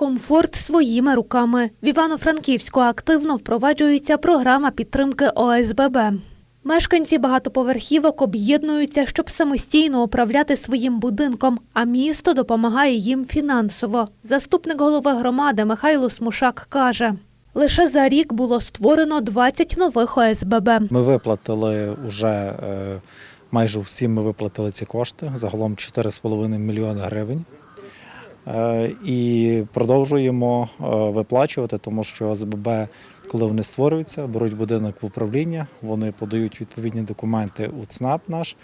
Комфорт своїми руками. В Івано-Франківську активно впроваджується програма підтримки ОСББ. Мешканці багатоповерхівок об'єднуються, щоб самостійно управляти своїм будинком, а місто допомагає їм фінансово. Заступник голови громади Михайло Смушак каже. Лише за рік було створено 20 нових ОСББ. Ми виплатили вже е, майже всі ми виплатили ці кошти, загалом 4,5 мільйони гривень. Е, І продовжуємо е, виплачувати, тому що ОСББ, коли вони створюються, беруть будинок в управління, вони подають відповідні документи у ЦНАП наш,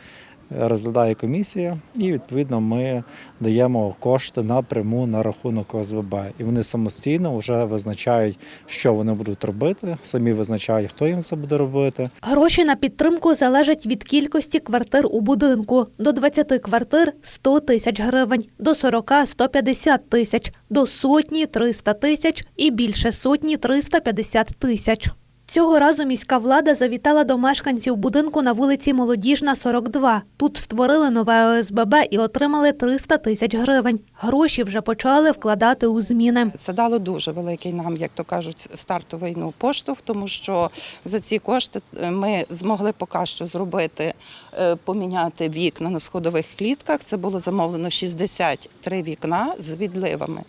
е, розглядає комісія, і відповідно ми даємо кошти напряму на рахунок ОСББ. І вони самостійно вже визначають, що вони будуть робити, самі визначають, хто їм це буде робити. Гроші на підтримку залежать від кількості квартир у будинку. До 20 квартир – 100 тисяч гривень, до 40 – 150 тисяч, до сотні – 300 тисяч і більше сотні – 350 тисяч. Цього разу міська влада завітала до мешканців будинку на вулиці Молодіжна, 42. Тут створили нове ОСББ і отримали 300 тисяч гривень. Гроші вже почали вкладати у зміни. Це дало дуже великий нам, як то кажуть, стартовий ну, поштовх, тому що за ці кошти ми змогли поки що зробити, е, поміняти вікна на сходових клітках. Це було замовлено 63 вікна з відливами.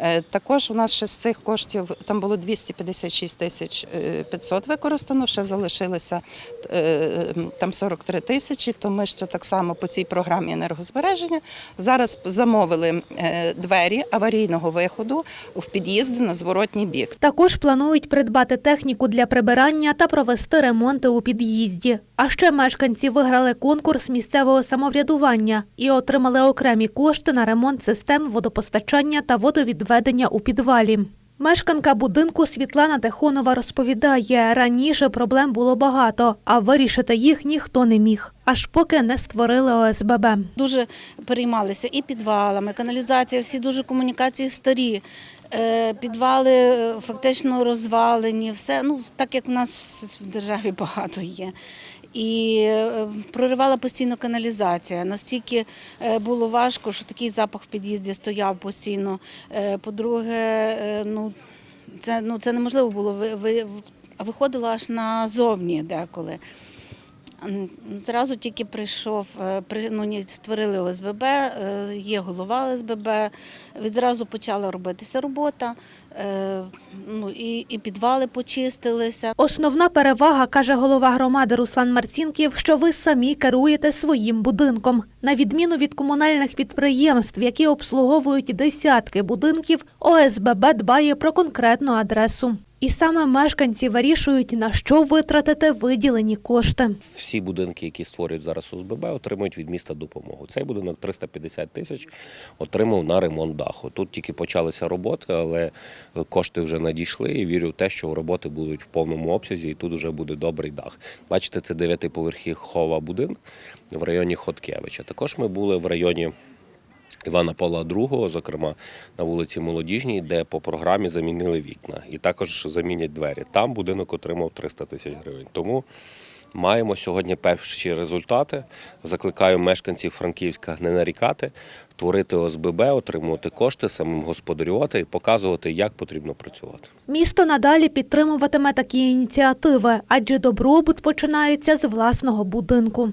Е, Також у нас ще з цих коштів там було 256 тисяч е, 500 використано, ще залишилося е, там 43 тисячі, то ми ще так само по цій програмі енергозбереження зараз замовили е, двері аварійного виходу в під'їзди на зворотній бік. Також планують придбати техніку для прибирання та провести ремонти у під'їзді. А ще мешканці виграли конкурс місцевого самоврядування і отримали окремі кошти на ремонт систем водопостачання та водовідведення у підвалі. Мешканка будинку Світлана Тихонова розповідає, раніше проблем було багато, а вирішити їх ніхто не міг, аж поки не створили ОСББ. дуже переймалися і підвалами, каналізація, всі дуже комунікації старі. Е, Підвали е, фактично розвалені, все ну так як в нас в державі багато є. І е, проривала постійно каналізація. Настільки було важко, що такий запах в під'їзді стояв постійно. По-друге, ну це ну це неможливо було. Ви, ви виходило аж назовні деколи. Зразу тільки прийшов, е, ну, створили ОСББ, е, є голова ОСББ, відразу почала робитися робота, е, ну, і, і підвали почистилися. Основна перевага, каже голова громади Руслан Марцінків, що ви самі керуєте своїм будинком. На відміну від комунальних підприємств, які обслуговують десятки будинків, ОСББ дбає про конкретну адресу. І саме мешканці вирішують, на що витратити виділені кошти. Всі будинки, які створюють зараз ОСББ, отримують від міста допомогу. Цей будинок 350 тисяч отримав на ремонт даху. Тут тільки почалися роботи, але кошти вже надійшли і вірю в те, що роботи будуть в повному обсязі, і тут вже буде добрий дах. Бачите, це дев'ятиповерхова будинок в районі Хоткевича. Також ми були в районі. Івана Павла II, зокрема на вулиці Молодіжній, де по програмі замінили вікна і також замінять двері. Там будинок отримав 300 тисяч гривень. Тому маємо сьогодні перші результати. Закликаю мешканців Франківська не нарікати, творити ОСББ, отримувати кошти, самим господарювати і показувати, як потрібно працювати. Місто надалі підтримуватиме такі ініціативи, адже добробут починається з власного будинку.